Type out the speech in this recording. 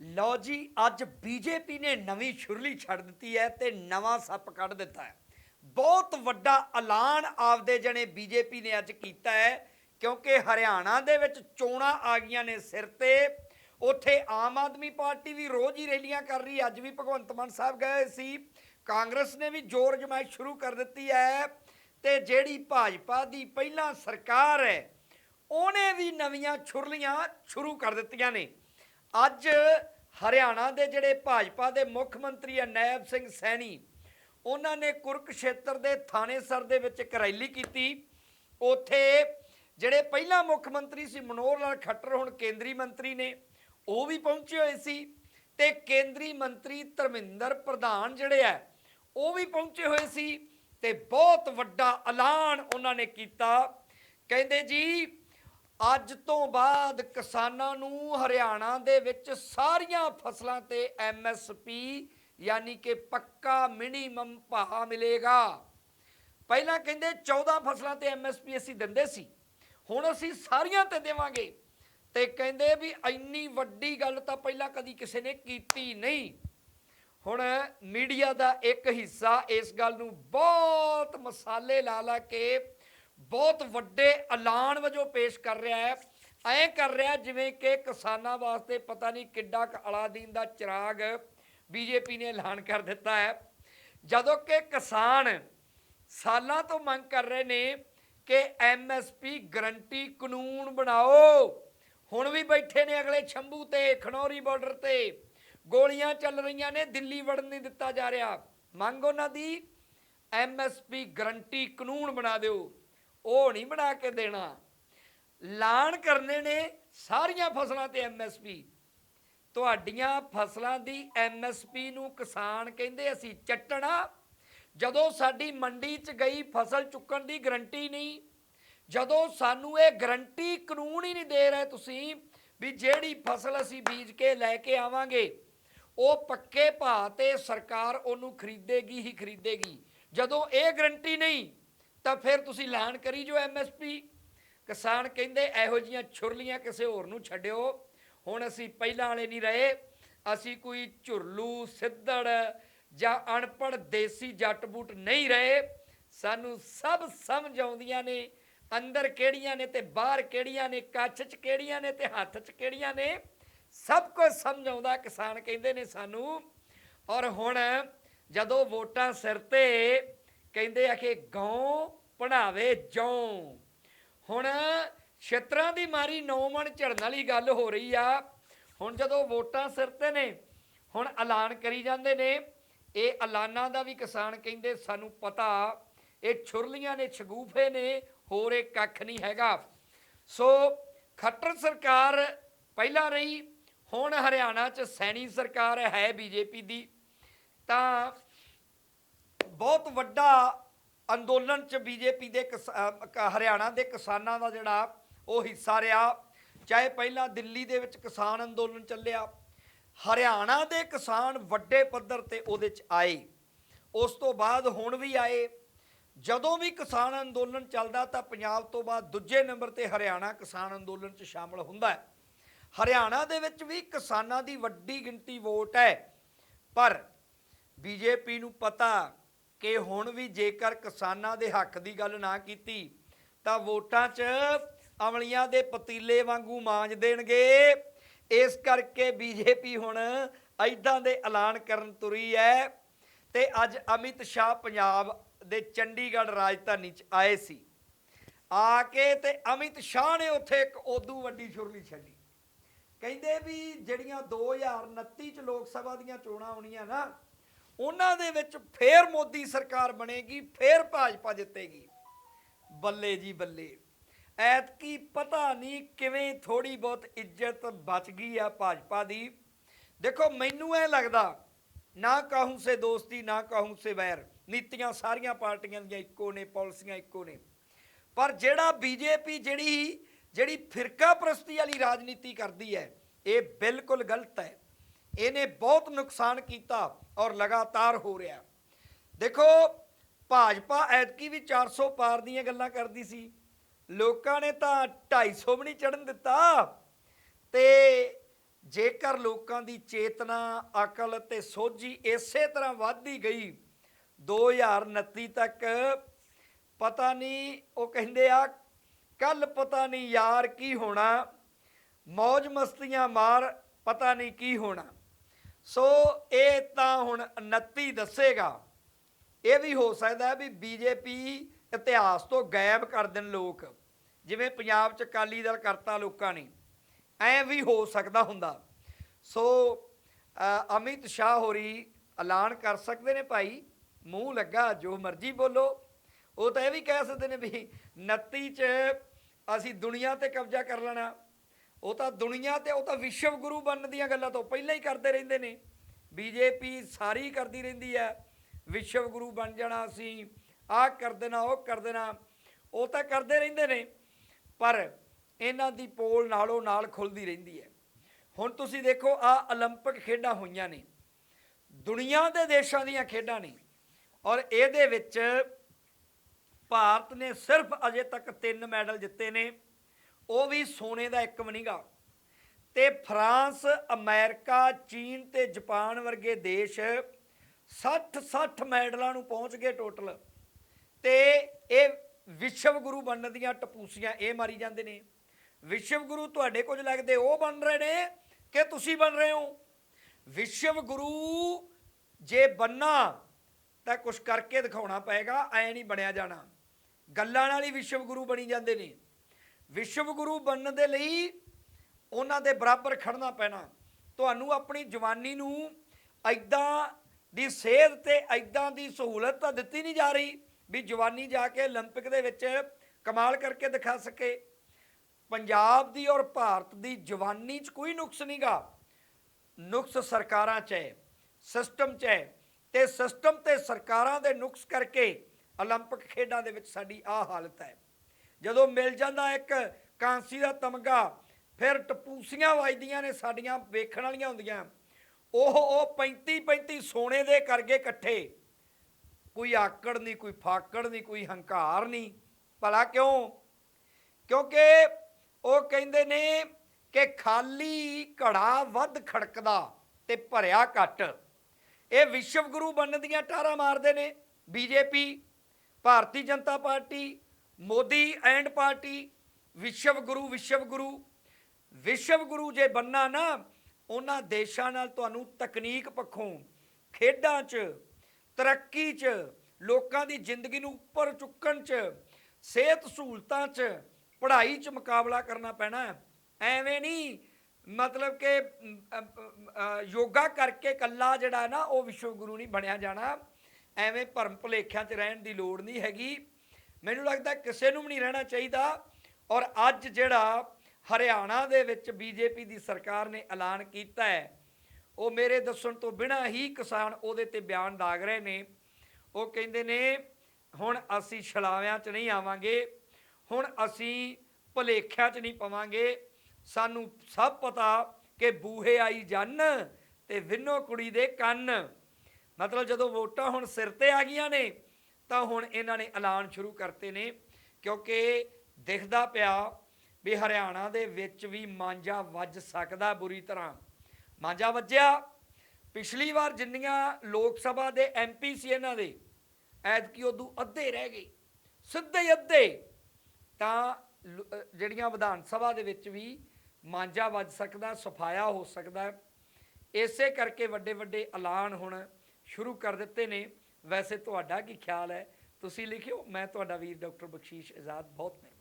ਲਓ ਜੀ, ਅੱਜ ਬੀਜੇਪੀ ਨੇ ਨਵੀਂ ਛੁਰਲੀ ਛੱਡ ਦਿੱਤੀ ਹੈ ਤੇ ਨਵਾਂ ਸੱਪ ਕੱਢ ਦਿੱਤਾ ਹੈ। ਬਹੁਤ ਵੱਡਾ ਐਲਾਨ ਆਪਦੇ ਜਣੇ ਬੀਜੇਪੀ ਨੇ ਅੱਜ ਕੀਤਾ ਹੈ, ਕਿਉਂਕਿ ਹਰਿਆਣਾ ਦੇ ਵਿੱਚ ਚੋਣਾਂ ਆ ਗਈਆਂ ਨੇ ਸਿਰ ਤੇ। ਉੱਥੇ ਆਮ ਆਦਮੀ ਪਾਰਟੀ ਵੀ ਰੋਜ਼ ਹੀ ਰੈਲੀਆਂ ਕਰ ਰਹੀ ਅੱਜ ਵੀ ਭਗਵੰਤ ਮਾਨ ਸਾਹਿਬ ਗਏ ਸੀ। ਕਾਂਗਰਸ ਨੇ ਵੀ ਜ਼ੋਰ ਜਮਾਇਸ਼ ਸ਼ੁਰੂ ਕਰ ਦਿੱਤੀ ਹੈ ਤੇ ਜਿਹੜੀ ਭਾਜਪਾ ਦੀ ਪਹਿਲਾਂ ਸਰਕਾਰ ਹੈ, ਉਹਨੇ ਵੀ ਨਵੀਆਂ ਛੁਰਲੀਆਂ ਸ਼ੁਰੂ ਕਰ ਦਿੱਤੀਆਂ ਨੇ। ਅੱਜ ਹਰਿਆਣਾ ਦੇ ਜਿਹੜੇ ਭਾਜਪਾ ਦੇ ਮੁੱਖ ਮੰਤਰੀ ਹੈ ਨੈਬ ਸਿੰਘ ਸੈਣੀ, ਉਹਨਾਂ ਨੇ ਕੁਰਕਸ਼ੇਤਰ ਦੇ ਥਾਣੇਸਰ ਦੇ ਵਿੱਚ ਇੱਕ ਰੈਲੀ ਕੀਤੀ। ਉੱਥੇ ਜਿਹੜੇ ਪਹਿਲਾਂ ਮੁੱਖ ਮੰਤਰੀ ਸੀ ਮਨੋਹਰ ਲਾਲ ਖੱਟਰ, ਹੁਣ ਕੇਂਦਰੀ ਮੰਤਰੀ ਨੇ, ਉਹ ਵੀ ਪਹੁੰਚੇ ਹੋਏ ਸੀ ਤੇ ਕੇਂਦਰੀ ਮੰਤਰੀ ਧਰਮਿੰਦਰ ਪ੍ਰਧਾਨ ਜਿਹੜੇ ਆ, ਉਹ ਵੀ ਪਹੁੰਚੇ ਹੋਏ ਸੀ ਤੇ ਬਹੁਤ ਵੱਡਾ ਐਲਾਨ ਉਹਨਾਂ ਨੇ ਕੀਤਾ। ਕਹਿੰਦੇ ਜੀ ਅੱਜ ਤੋਂ ਬਾਅਦ ਕਿਸਾਨਾਂ ਨੂੰ ਹਰਿਆਣਾ ਦੇ ਵਿੱਚ ਸਾਰੀਆਂ ਫਸਲਾਂ ਤੇ ਐਮਐਸਪੀ ਯਾਨੀ ਕਿ ਪੱਕਾ ਮਿਨੀਮਮ ਭਾਅ ਮਿਲੇਗਾ। ਪਹਿਲਾਂ ਕਹਿੰਦੇ 14 ਫਸਲਾਂ ਤੇ ਐਮਐਸਪੀ ਅਸੀਂ ਦਿੰਦੇ ਸੀ, ਹੁਣ ਅਸੀਂ ਸਾਰੀਆਂ ਤੇ ਦੇਵਾਂਗੇ। ਤੇ ਕਹਿੰਦੇ ਵੀ ਇੰਨੀ ਵੱਡੀ ਗੱਲ ਤਾਂ ਪਹਿਲਾਂ ਕਦੀ ਕਿਸੇ ਨੇ ਕੀਤੀ ਨਹੀਂ। ਹੁਣ ਮੀਡੀਆ ਦਾ ਇੱਕ ਹਿੱਸਾ ਇਸ ਗੱਲ ਨੂੰ ਬਹੁਤ ਮਸਾਲੇ ਲਾ ਲਾ ਕੇ ਬਹੁਤ ਵੱਡੇ ਐਲਾਨ ਵਜੋਂ ਪੇਸ਼ ਕਰ ਰਿਹਾ ਹੈ। ਐਂ ਕਰ ਰਿਹਾ ਜਿਵੇਂ ਕਿ ਕਿਸਾਨਾਂ ਵਾਸਤੇ ਪਤਾ ਨਹੀਂ ਕਿੱਡਾ ਕ ਅਲਾਦੀਨ ਦਾ ਚਿਰਾਗ ਬੀਜੇਪੀ ਨੇ ਐਲਾਨ ਕਰ ਦਿੱਤਾ ਹੈ। ਜਦੋਂ ਕਿ ਕਿਸਾਨ ਸਾਲਾਂ ਤੋਂ ਮੰਗ ਕਰ ਰਹੇ ਨੇ ਕਿ ਐਮਐਸਪੀ ਗਰੰਟੀ ਕਾਨੂੰਨ ਬਣਾਓ। ਹੁਣ ਵੀ ਬੈਠੇ ਨੇ ਅਗਲੇ ਛੰਭੂ ਤੇ, ਖਨੌਰੀ ਬਾਰਡਰ ਤੇ। ਗੋਲੀਆਂ ਚੱਲ ਰਹੀਆਂ ਨੇ, ਦਿੱਲੀ ਵੜਨ ਨਹੀਂ ਦਿੱਤਾ ਜਾ ਰਿਹਾ। ਮੰਗ ਉਹਨਾਂ ਦੀ ਐਮਐਸਪੀ ਗਰੰਟੀ ਕਾਨੂੰਨ ਬਣਾ ਦਿਓ। ਉਹ ਨਹੀਂ ਬਣਾ ਕੇ ਦੇਣਾ। ਲਾਣ ਕਰਨੇ ਨੇ ਸਾਰੀਆਂ ਫਸਲਾਂ ਤੇ ਐਮਐਸਪੀ ਤੁਹਾਡੀਆਂ ਫਸਲਾਂ ਦੀ ਐਮਐਸਪੀ ਨੂੰ ਕਿਸਾਨ ਕਹਿੰਦੇ ਅਸੀਂ ਚੱਟਣਾ। ਜਦੋਂ ਸਾਡੀ ਮੰਡੀ 'ਚ ਗਈ ਫਸਲ ਚੁੱਕਣ ਦੀ ਗਰੰਟੀ ਨਹੀਂ, ਜਦੋਂ ਸਾਨੂੰ ਇਹ ਗਰੰਟੀ ਕਾਨੂੰਨ ਹੀ ਨਹੀਂ ਦੇ ਰਹੇ ਤੁਸੀਂ ਵੀ ਜਿਹੜੀ ਫਸਲ ਅਸੀਂ ਬੀਜ ਕੇ ਲੈ ਕੇ ਆਵਾਂਗੇ, ਉਹ ਪੱਕੇ ਭਾਅ ਤੇ ਸਰਕਾਰ ਉਹਨੂੰ ਖਰੀਦੇਗੀ ਹੀ ਖਰੀਦੇਗੀ। ਜਦੋਂ ਇਹ ਗਰੰਟੀ ਨਹੀਂ ਤਾਂ ਫਿਰ ਤੁਸੀਂ ਐਲਾਨ ਕਰੀ ਜੋ ਐਮਐਸਪੀ ਕਿਸਾਨ ਕਹਿੰਦੇ ਇਹੋ ਜੀਆਂ ਛੁਰਲੀਆਂ ਕਿਸੇ ਹੋਰ ਨੂੰ ਛੱਡਿਓ। ਹੁਣ ਅਸੀਂ ਪਹਿਲਾਂ ਵਾਲੇ ਨਹੀਂ ਰਹੇ। ਅਸੀਂ ਕੋਈ ਝੁਰਲੂ, ਸਿੱਧੜ ਜਾਂ ਅਣਪੜ ਦੇਸੀ ਜੱਟ ਬੂਟ ਨਹੀਂ ਰਹੇ। ਸਾਨੂੰ ਸਭ ਸਮਝ ਆਉਂਦੀਆਂ ਨੇ, ਅੰਦਰ ਕਿਹੜੀਆਂ ਨੇ ਤੇ ਬਾਹਰ ਕਿਹੜੀਆਂ ਨੇ ਕੱਛ 'ਚ ਕਿਹੜੀਆਂ ਨੇ ਤੇ ਹੱਥ 'ਚ ਕਿਹੜੀਆਂ ਨੇ। ਸਭ ਕੁਝ ਸਮਝ ਆਉਂਦਾ, ਕਿਸਾਨ ਕਹਿੰਦੇ ਨੇ ਸਾਨੂੰ। ਔਰ ਹੁਣ ਜਦੋਂ ਵੋਟਾਂ ਸਿਰ ਤੇ ਕਹਿੰਦੇ ਆ ਕਿ ਗਾਉ ਪੜਾਵੇ ਜਉ ਹੁਣ ਛਤਰਾਂ ਦੀ ਮਾਰੀ ਨੌ ਮਣ ਝੜਨ ਵਾਲੀ ਗੱਲ ਹੋ ਰਹੀ ਆ। ਹੁਣ ਜਦੋਂ ਵੋਟਾਂ ਸਿਰ ਤੇ ਨੇ, ਹੁਣ ਐਲਾਨ ਕਰੀ ਜਾਂਦੇ ਨੇ। ਇਹ ਐਲਾਨਾਂ ਦਾ ਵੀ ਕਿਸਾਨ ਕਹਿੰਦੇ, ਸਾਨੂੰ ਪਤਾ, ਇਹ ਛੁਰਲੀਆਂ ਨੇ, ਛਗੂਫੇ ਨੇ, ਹੋਰ ਇਹ ਕੱਖ ਨਹੀਂ ਹੈਗਾ। ਸੋ ਖੱਟਰ ਸਰਕਾਰ ਪਹਿਲਾਂ ਰਹੀ, ਹੁਣ ਹਰਿਆਣਾ 'ਚ ਸੈਣੀ ਸਰਕਾਰ ਹੈ ਬੀਜੇਪੀ ਦੀ। ਤਾਂ ਬਹੁਤ ਵੱਡਾ ਅੰਦੋਲਨ ਚ ਬੀਜੇਪੀ ਦੇ ਕਿਸ- ਅਹ ਕ- ਹਰਿਆਣਾ ਦੇ ਕਿਸਾਨਾਂ ਦਾ ਜਿਹੜਾ ਉਹ ਹਿੱਸਾ ਰਿਹਾ। ਚਾਹੇ ਪਹਿਲਾਂ ਦਿੱਲੀ ਦੇ ਵਿੱਚ ਕਿਸਾਨ ਅੰਦੋਲਨ ਚੱਲਿਆ, ਹਰਿਆਣਾ ਦੇ ਕਿਸਾਨ ਵੱਡੇ ਪੱਧਰ ਤੇ ਉਹਦੇ ਚ ਆਏ। ਉਸ ਤੋਂ ਬਾਅਦ ਹੁਣ ਵੀ ਆਏ। ਜਦੋਂ ਵੀ ਕਿਸਾਨ ਅੰਦੋਲਨ ਚੱਲਦਾ ਤਾਂ ਪੰਜਾਬ ਤੋਂ ਬਾਅਦ ਦੂਜੇ ਨੰਬਰ ਤੇ ਹਰਿਆਣਾ ਕਿਸਾਨ ਅੰਦੋਲਨ ਚ ਸ਼ਾਮਲ ਹੁੰਦਾ ਹੈ। ਹਰਿਆਣਾ ਦੇ ਵਿੱਚ ਵੀ ਕਿਸਾਨਾਂ ਦੀ ਵੱਡੀ ਗਿਣਤੀ ਵੋਟ ਹੈ। ਪਰ ਬੀਜੇਪੀ ਨੂੰ ਪਤਾ ਕਿ ਹੁਣ ਵੀ ਜੇਕਰ ਕਿਸਾਨਾਂ ਦੇ ਹੱਕ ਦੀ ਗੱਲ ਨਾ ਕੀਤੀ, ਤਾਂ ਵੋਟਾਂ 'ਚ ਅਮਲੀਆਂ ਦੇ ਪਤੀਲੇ ਵਾਂਗੂ ਮਾਂਜ ਦੇਣਗੇ। ਇਸ ਕਰਕੇ ਬੀਜੇਪੀ ਹੁਣ ਐਦਾਂ ਦੇ ਐਲਾਨ ਕਰਨ ਤੁਰੀ ਹੈ। ਤੇ ਅੱਜ ਅਮਿਤ ਸ਼ਾਹ ਪੰਜਾਬ ਦੇ ਚੰਡੀਗੜ੍ਹ ਰਾਜਧਾਨੀ 'ਚ ਆਏ ਸੀ। ਆ ਕੇ ਤੇ ਅਮਿਤ ਸ਼ਾਹ ਨੇ ਉੱਥੇ ਇੱਕ ਉਦੋਂ ਵੱਡੀ ਛੁਰਲੀ ਛੱਡੀ। ਕਹਿੰਦੇ ਵੀ ਜਿਹੜੀਆਂ 2029 ਚ ਲੋਕ ਸਭਾ ਦੀਆਂ ਚੋਣਾਂ ਆਉਣੀਆਂ ਨਾ ਉਹਨਾਂ ਦੇ ਵਿੱਚ ਫੇਰ ਮੋਦੀ ਸਰਕਾਰ ਬਣੇਗੀ, ਫੇਰ ਭਾਜਪਾ ਜਿੱਤੇਗੀ। ਬੱਲੇ ਜੀ ਬੱਲੇ, ਐਤਕੀ ਪਤਾ ਨਹੀਂ ਕਿਵੇਂ ਥੋੜੀ ਬਹੁਤ ਇੱਜ਼ਤ ਬਚ ਗਈ ਆ ਭਾਜਪਾ ਦੀ। ਦੇਖੋ, ਮੈਨੂੰ ਇਹ ਲੱਗਦਾ, ਨਾ ਕਹੂੰ ਸੇ ਦੋਸਤੀ, ਨਾ ਕਹੂੰ ਸੇ ਵੈਰ, ਨੀਤੀਆਂ ਸਾਰੀਆਂ ਪਾਰਟੀਆਂ ਦੀਆਂ ਇੱਕੋ ਨੇ, ਪਾਲਿਸੀਆਂ ਇੱਕੋ ਨੇ। ਪਰ ਜਿਹੜਾ ਬੀਜੇਪੀ ਜਿਹੜੀ ਜਿਹੜੀ ਫਿਰਕਾ ਪ੍ਰਸਤੀ ਵਾਲੀ ਰਾਜਨੀਤੀ ਕਰਦੀ ਹੈ, ਇਹ ਬਿਲਕੁਲ ਗਲਤ ਹੈ। ਇਹਨੇ ਬਹੁਤ ਨੁਕਸਾਨ ਕੀਤਾ ਔਰ ਲਗਾਤਾਰ ਹੋ ਰਿਹਾ। ਦੇਖੋ, ਭਾਜਪਾ ਐਤਕੀ ਵੀ 400 ਪਾਰ ਦੀਆਂ ਗੱਲਾਂ ਕਰਦੀ ਸੀ। ਲੋਕਾਂ ਨੇ ਤਾਂ 250 ਵੀ ਨਹੀਂ ਚੜਨ ਦਿੱਤਾ। ਤੇ ਜੇਕਰ ਲੋਕਾਂ ਦੀ ਚੇਤਨਾ, ਅਕਲ ਤੇ ਸੋਝੀ ਇਸੇ ਤਰ੍ਹਾਂ ਵੱਧਦੀ ਗਈ 2029 ਤੱਕ ਪਤਾ ਨਹੀਂ, ਉਹ ਕਹਿੰਦੇ ਆ ਕੱਲ ਪਤਾ ਨਹੀਂ ਯਾਰ ਕੀ ਹੋਣਾ ਮौज ਮਸਤੀਆਂ ਮਾਰ ਪਤਾ ਨਹੀਂ ਕੀ ਹੋਣਾ। ਸੋ ਇਹ ਤਾਂ ਹੁਣ 29 ਦੱਸੇਗਾ। ਇਹ ਵੀ ਹੋ ਸਕਦਾ ਹੈ ਵੀ ਬੀਜੇਪੀ ਇਤਿਹਾਸ ਤੋਂ ਗਾਇਬ ਕਰ ਦੇਣ ਲੋਕ, ਜਿਵੇਂ ਪੰਜਾਬ ਚ ਅਕਾਲੀ ਦਲ ਕਰਤਾ ਲੋਕਾਂ ਨੇ। ਐ ਵੀ ਹੋ ਸਕਦਾ ਹੁੰਦਾ। ਸੋ ਅਮਿਤ ਸ਼ਾਹ ਹੋਰੀ ਐਲਾਨ ਕਰ ਸਕਦੇ ਨੇ ਭਾਈ। ਮੂੰਹ ਲੱਗਾ, ਜੋ ਮਰਜ਼ੀ ਬੋਲੋ। ਉਹ ਤਾਂ ਇਹ ਵੀ ਕਹਿ ਸਕਦੇ ਨੇ ਵੀ 29 ਚ ਅਸੀਂ ਦੁਨੀਆ ਤੇ ਕਬਜ਼ਾ ਕਰ ਲੈਣਾ। ਉਹ ਤਾਂ ਦੁਨੀਆ ਤੇ ਉਹ ਤਾਂ ਵਿਸ਼ਵ ਗੁਰੂ ਬਣਨ ਦੀਆਂ ਗੱਲਾਂ ਤੋਂ ਪਹਿਲਾਂ ਹੀ ਕਰਦੇ ਰਹਿੰਦੇ ਨੇ ਬੀਜੇਪੀ ਸਾਰੀ ਕਰਦੀ ਰਹਿੰਦੀ ਹੈ ਵਿਸ਼ਵ ਗੁਰੂ ਬਣ ਜਾਣਾ ਅਸੀਂ ਆਹ ਕਰ ਦੇਣਾ ਉਹ ਕਰ ਦੇਣਾ ਉਹ ਤਾਂ ਕਰਦੇ ਰਹਿੰਦੇ ਨੇ ਪਰ ਇਹਨਾਂ ਦੀ ਪੋਲ ਨਾਲੋਂ ਨਾਲ ਖੁੱਲਦੀ ਰਹਿੰਦੀ ਹੈ ਹੁਣ ਤੁਸੀਂ ਦੇਖੋ ਆ 올림픽 ਖੇਡਾਂ ਹੋਈਆਂ ਨੇ ਦੁਨੀਆ ਦੇ ਦੇਸ਼ਾਂ ਦੀਆਂ ਖੇਡਾਂ ਨੇ ਔਰ ਇਹਦੇ ਵਿੱਚ ਭਾਰਤ ਨੇ ਸਿਰਫ ਅਜੇ ਤੱਕ ਤਿੰਨ ਮੈਡਲ ਜਿੱਤੇ ਨੇ ਉਹ ਵੀ ਸੋਨੇ ਦਾ ਇੱਕ ਵੀ ਨਹੀਂਗਾ ਤੇ ਫਰਾਂਸ, ਅਮਰੀਕਾ, ਚੀਨ ਤੇ ਜਾਪਾਨ ਵਰਗੇ ਦੇਸ਼ 60 60 ਮੈਡਲਾਂ ਨੂੰ ਪਹੁੰਚ ਗਏ ਟੋਟਲ। ਤੇ ਇਹ ਵਿਸ਼ਵ ਗੁਰੂ ਬਣਨ ਦੀਆਂ ਟਪੂਸੀਆਂ ਇਹ ਮਾਰੀ ਜਾਂਦੇ ਨੇ। ਵਿਸ਼ਵ ਗੁਰੂ ਤੁਹਾਡੇ ਕੁਝ ਲੱਗਦੇ, ਉਹ ਬਣ ਰਹੇ ਨੇ ਕਿ ਤੁਸੀਂ ਬਣ ਰਹੇ ਹੋ? ਵਿਸ਼ਵ ਗੁਰੂ ਜੇ ਬੰਨਾ, ਤਾਂ ਕੁਝ ਕਰਕੇ ਦਿਖਾਉਣਾ ਪਏਗਾ, ਐ ਨਹੀਂ ਬਣਿਆ ਜਾਣਾ। ਗੱਲਾਂ ਨਾਲ ਹੀ ਵਿਸ਼ਵ ਗੁਰੂ ਬਣੀ ਜਾਂਦੇ ਨੇ। ਵਿਸ਼ਵ ਗੁਰੂ ਬਣਨ ਦੇ ਲਈ ਉਹਨਾਂ ਦੇ ਬਰਾਬਰ ਖੜਨਾ ਪੈਣਾ ਤੁਹਾਨੂੰ ਆਪਣੀ ਜਵਾਨੀ ਨੂੰ ਐਦਾਂ ਦੀ ਸਿਹਤ ਤੇ ਐਦਾਂ ਦੀ ਸਹੂਲਤ ਤਾਂ ਦਿੱਤੀ ਨਹੀਂ ਜਾ ਰਹੀ ਵੀ ਜਵਾਨੀ ਜਾ ਕੇ 올림픽 ਦੇ ਵਿੱਚ ਕਮਾਲ ਕਰਕੇ ਦਿਖਾ ਸਕੇ ਪੰਜਾਬ ਦੀ ਔਰ ਭਾਰਤ ਦੀ ਜਵਾਨੀ 'ਚ ਕੋਈ ਨੁਕਸ ਨਹੀਂਗਾ ਨੁਕਸ ਸਰਕਾਰਾਂ 'ਚ ਹੈ ਸਿਸਟਮ 'ਚ ਹੈ ਤੇ ਸਿਸਟਮ ਤੇ ਸਰਕਾਰਾਂ ਦੇ ਨੁਕਸ ਕਰਕੇ 올림픽 ਖੇਡਾਂ ਦੇ ਵਿੱਚ ਸਾਡੀ ਆ ਹਾਲਤ ਹੈ ਜਦੋਂ ਮਿਲ ਜਾਂਦਾ ਇੱਕ ਕਾਂਸੀ ਦਾ ਤਮਗਾ, ਫਿਰ ਟਪੂਸੀਆਂ ਵੱਜਦੀਆਂ ਨੇ ਸਾਡੀਆਂ, ਵੇਖਣ ਵਾਲੀਆਂ ਹੁੰਦੀਆਂ। ਉਹ ਉਹ 35 35 ਸੋਨੇ ਦੇ ਕਰਗੇ ਇਕੱਠੇ। ਕੋਈ ਆਕੜ ਨਹੀਂ, ਕੋਈ ਫਾਕੜ ਨਹੀਂ, ਕੋਈ ਹੰਕਾਰ ਨਹੀਂ। ਭਲਾ ਕਿਉਂ? ਕਿਉਂਕਿ ਉਹ ਕਹਿੰਦੇ ਨੇ ਕਿ ਖਾਲੀ ਘੜਾ ਵੱਧ ਖੜਕਦਾ ਤੇ ਭਰਿਆ ਘੱਟ। ਇਹ ਵਿਸ਼ਵ ਗੁਰੂ ਬਣਨ ਦੀਆਂ ਟਾਰਾਂ ਮਾਰਦੇ ਨੇ। BJP, Bharatiya Janata Party Modi and party, ਵਿਸ਼ਵ ਗੁਰੂ ਵਿਸ਼ਵ ਗੁਰੂ। ਵਿਸ਼ਵ ਗੁਰੂ ਜੇ ਬੰਨਾ ਨਾ, ਉਹਨਾਂ ਦੇਸ਼ਾਂ ਨਾਲ ਤੁਹਾਨੂੰ ਤਕਨੀਕ ਪੱਖੋਂ, ਖੇਡਾਂ 'ਚ, ਤਰੱਕੀ 'ਚ, ਲੋਕਾਂ ਦੀ ਜ਼ਿੰਦਗੀ ਨੂੰ ਉੱਪਰ ਚੁੱਕਣ 'ਚ, ਸਿਹਤ ਸਹੂਲਤਾਂ 'ਚ, ਪੜ੍ਹਾਈ 'ਚ ਮੁਕਾਬਲਾ ਕਰਨਾ ਪੈਣਾ। ਐਵੇਂ ਨਹੀਂ, ਮਤਲਬ ਕਿ ਯੋਗਾ ਕਰਕੇ ਕੱਲਾ ਜਿਹੜਾ ਨਾ, ਉਹ ਵਿਸ਼ਵ ਗੁਰੂ ਨਹੀਂ ਬਣਿਆ ਜਾਣਾ। ਐਵੇਂ ਭਰਮ ਭੁਲੇਖਿਆਂ 'ਚ ਰਹਿਣ ਦੀ ਲੋੜ ਨਹੀਂ ਹੈਗੀ। ਮੈਨੂੰ ਲੱਗਦਾ ਕਿਸੇ ਨੂੰ ਵੀ ਨਹੀਂ ਰਹਿਣਾ ਚਾਹੀਦਾ। ਔਰ ਅੱਜ ਜਿਹੜਾ ਹਰਿਆਣਾ ਦੇ ਵਿੱਚ ਬੀਜੇਪੀ ਦੀ ਸਰਕਾਰ ਨੇ ਐਲਾਨ ਕੀਤਾ ਹੈ, ਉਹ ਮੇਰੇ ਦੱਸਣ ਤੋਂ ਬਿਨਾਂ ਹੀ ਕਿਸਾਨ ਉਹਦੇ ਤੇ ਬਿਆਨ ਦਾਗ ਰਹੇ ਨੇ। ਉਹ ਕਹਿੰਦੇ ਨੇ, ਹੁਣ ਅਸੀਂ ਛਲਾਵਿਆਂ 'ਚ ਨਹੀਂ ਆਵਾਂਗੇ, ਹੁਣ ਅਸੀਂ ਭੁਲੇਖਿਆਂ 'ਚ ਨਹੀਂ ਪਵਾਂਗੇ। ਸਾਨੂੰ ਸਭ ਪਤਾ ਕਿ ਬੂਹੇ ਆਈ ਜੰਨ ਤੇ ਵਿੰਨੋ ਕੁੜੀ ਦੇ ਕੰਨ। ਮਤਲਬ ਜਦੋਂ ਵੋਟਾਂ ਹੁਣ ਸਿਰ ਤੇ ਆ ਗਈਆਂ ਨੇ ਤਾਂ ਹੁਣ ਇਹਨਾਂ ਨੇ ਐਲਾਨ ਸ਼ੁਰੂ ਕਰਤੇ ਨੇ, ਕਿਉਂਕਿ ਦਿਖਦਾ ਪਿਆ ਵੀ ਹਰਿਆਣਾ ਦੇ ਵਿੱਚ ਵੀ ਮਾਂਜਾ ਵੱਜ ਸਕਦਾ ਬੁਰੀ ਤਰ੍ਹਾਂ। ਮਾਂਜਾ ਵੱਜਿਆ। ਪਿਛਲੀ ਵਾਰ ਜਿੰਨੀਆਂ ਲੋਕ ਸਭਾ ਦੇ ਐਮਪੀ ਸੀ ਇਹਨਾਂ ਦੇ, ਐਤਕੀ ਉਦੋਂ ਅੱਧੇ ਰਹਿ ਗਏ। ਸਿੱਧੇ ਹੀ ਅੱਧੇ। ਤਾਂ ਲ- ਜਿਹੜੀਆਂ ਵਿਧਾਨ ਸਭਾ ਦੇ ਵਿੱਚ ਵੀ ਮਾਂਜਾ ਵੱਜ ਸਕਦਾ, ਸਫਾਇਆ ਹੋ ਸਕਦਾ। ਇਸੇ ਕਰਕੇ ਵੱਡੇ ਵੱਡੇ ਐਲਾਨ ਹੁਣ ਸ਼ੁਰੂ ਕਰ ਦਿੱਤੇ ਨੇ। ਵੈਸੇ ਤੁਹਾਡਾ ਕੀ ਖਿਆਲ ਹੈ? ਤੁਸੀਂ ਲਿਖਿਓ, ਮੈਂ ਤੁਹਾਡਾ ਵੀਰ ਡਾਕਟਰ ਬਖਸ਼ੀਸ਼ ਆਜ਼ਾਦ ਬਹੁਤ ਮਿਹਰਬਾਨ।